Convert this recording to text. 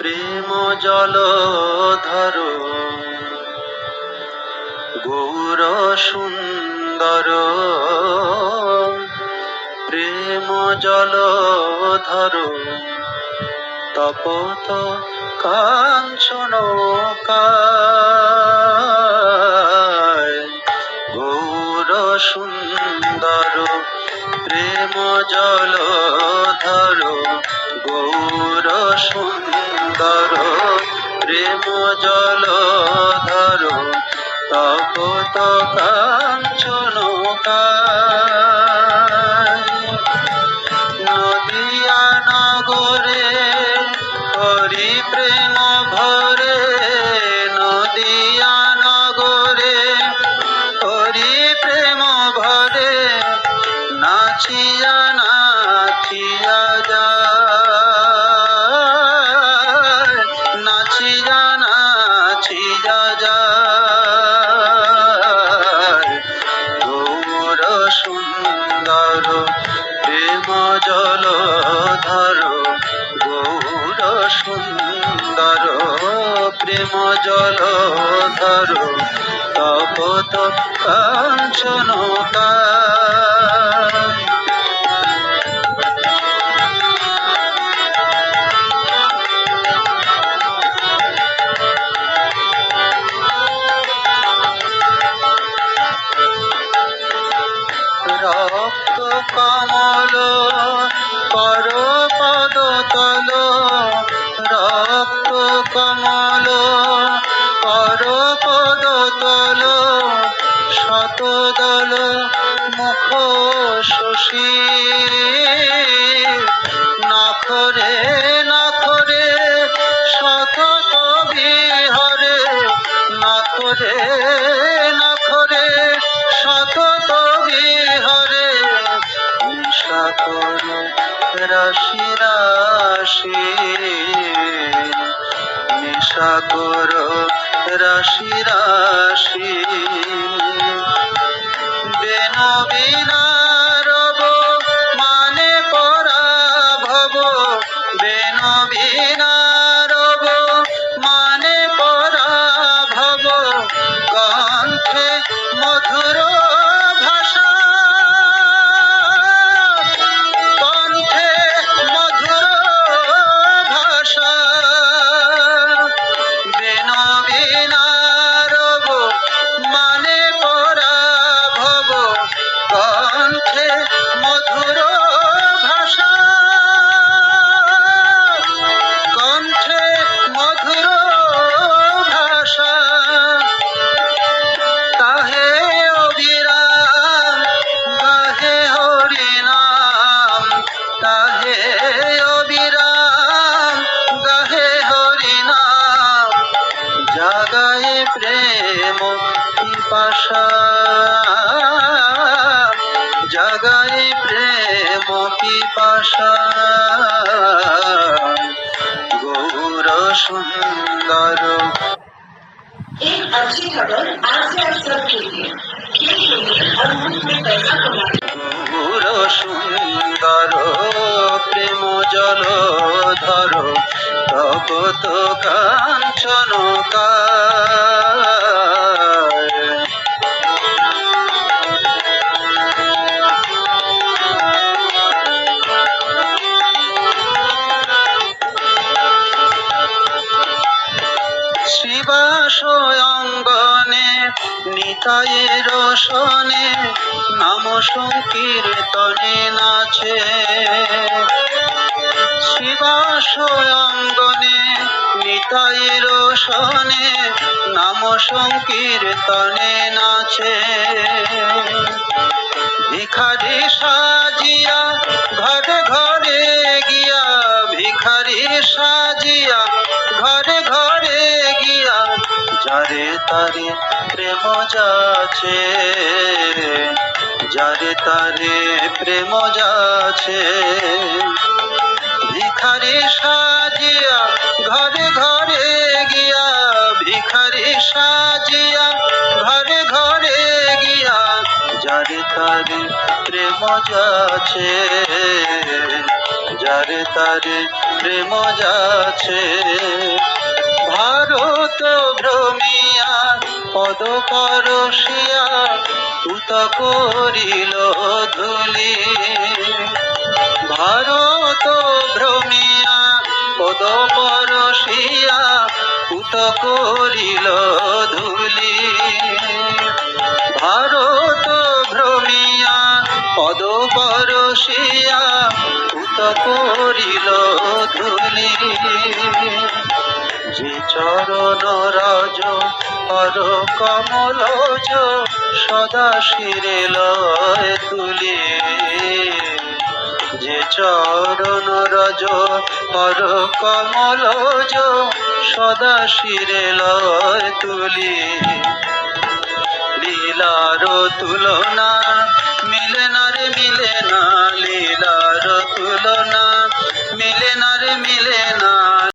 প্রেম জল ধর গৌর সুন্দর। প্রেম জল ধর তপত কাঞ্চন গৌর সুন্দর। প্রেম জল ধর, গৌর সুন্দর প্রেম জল ধর তপত কাঞ্চন নদিয়া নগরে হরি প্রেম ভরে জল ধর গৌর সুন্দর প্রেম জল ধর কাঞ্চন কমল কর পদ তল শত মুখ শশী। নখরে নখরে শত কবি হরে নখরে নখরে কবি হরে নিশা রাশি রাশি। কর রাশি রাশি। বেনা বিনা পিপাসা জাগায় প্রেম পিপাসা গৌর সুন্দর एक अच्छी खबर आज से आप सबके लिए खेल खेलिए और मुफ्त में पैसा कमाइए গৌর সুন্দর প্রেম জল ধর তপত কাঞ্চন শিবাস নিতায়ের সনে নাম সংকীর্তনে নাচে। শিবাস অঙ্গনে নিতায়ের সনে নাম সংকীর্তনে নাচে। ভিখারি সাজিয়া যারে তারে প্রেম যাচ্ছে, যারে তারে প্রেম যাচ্ছে, ভিখারি সাজিয়া ঘরে ঘরে গিয়া, ভিখারি সাজিয়া ঘরে ঘরে গিয়া, যারে তারে প্রেম যাচ্ছে, যারে তারে প্রেম যাচ্ছে। ভারত ভ্রমিয়া পদ পরশিয়া উত করিল ধুলি। ভারত ভ্রমিয়া পদ পরশিয়া উত করিল ধুলি। ভারত ভ্রমিয়া পদ পরশিয়া উত করিল ধুলি। চরণ রাজ, হর কমলজ সদা শিরে লয় তুলি। যে চরণ রজ, হর কমলজ সদা শিরে লয় তুলি। লীলার তুলনা মিলে না রে, মিলে না